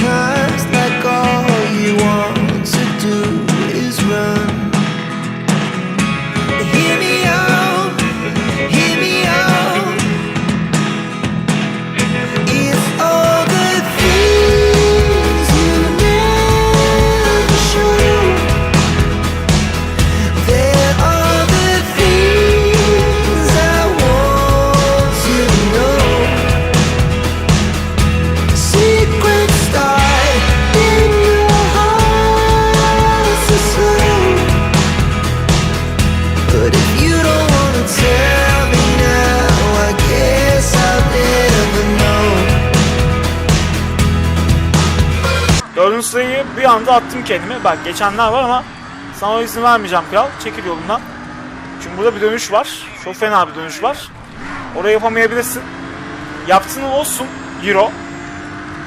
time sırayı bir anda attım kendime. Bak geçenler var ama sana o izin vermeyeceğim kral. Çekil yolundan. Çünkü burada bir dönüş var. Çok fena bir dönüş var. Orayı yapamayabilirsin. Yaptığın olsun Euro.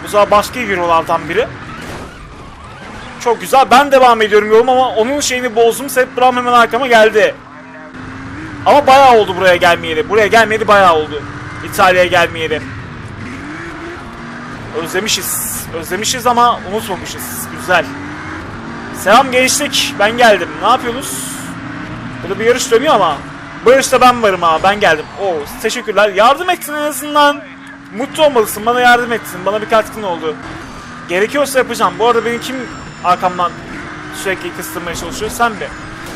Bu sefer başka Euro'lardan biri. Çok güzel. Ben devam ediyorum yolum ama onun şeyini bozdum. Seth Brown hemen arkama geldi. Ama bayağı oldu buraya gelmeyeli. Buraya gelmeyeli bayağı oldu. İtalya'ya gelmeyeli. Özlemişiz. Özlemişiz ama unutmamışız. Güzel. Selam gençlik. Ben geldim. Ne yapıyorsunuz? Burada bir yarış dönüyor ama. Bu yarışta ben varım ha. Ben geldim. Oo, teşekkürler. Yardım ettin en azından. Mutlu olmalısın. Bana yardım ettin. Bana bir katkın oldu. Gerekiyorsa yapacağım. Bu arada beni kim arkamdan sürekli kıstırmaya çalışıyor? Sen mi?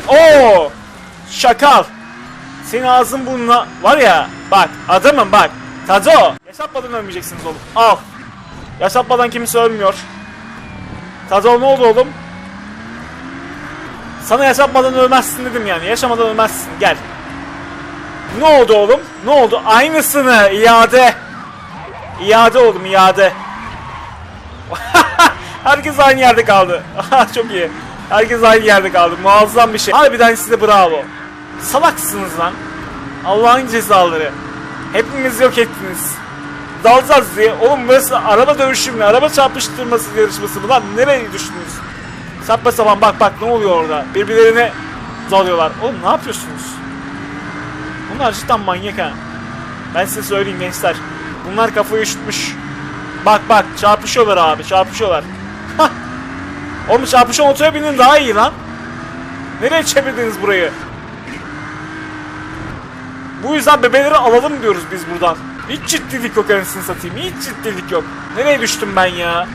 Oo! Şakal. Senin ağzın burnuna var ya bak adamım bak Tazo yaşatmadan ölmeyeceksiniz oğlum al yaşatmadan kimse ölmüyor Tazo ne oldu oğlum sana yaşatmadan ölmezsin dedim yani yaşamadan ölmezsin gel ne oldu oğlum ne oldu aynısını iade iade oğlum iade Herkes aynı yerde kaldı. Çok iyi. Herkes aynı yerde kaldı. Muazzam bir şey. Harbiden size bravo. Salaksınız lan. Allah'ın cezaları. Hepimiz yok ettiniz. Dalacağız diye. Oğlum burası araba dövüşü mü? Araba çarpıştırması yarışması mı lan? Nereye düştünüz? Sapma sapan bak bak ne oluyor orada? Birbirlerine dalıyorlar. Oğlum ne yapıyorsunuz? Bunlar cidden manyak ha. Ben size söyleyeyim gençler. Bunlar kafayı üşütmüş. Bak bak çarpışıyorlar abi çarpışıyorlar. Hah. Oğlum çarpışan otoya binin daha iyi lan. Nereye çevirdiniz burayı? Bu yüzden bebeleri alalım diyoruz biz buradan. Hiç ciddilik yok anasını satayım. Hiç ciddilik yok. Nereye düştüm ben ya?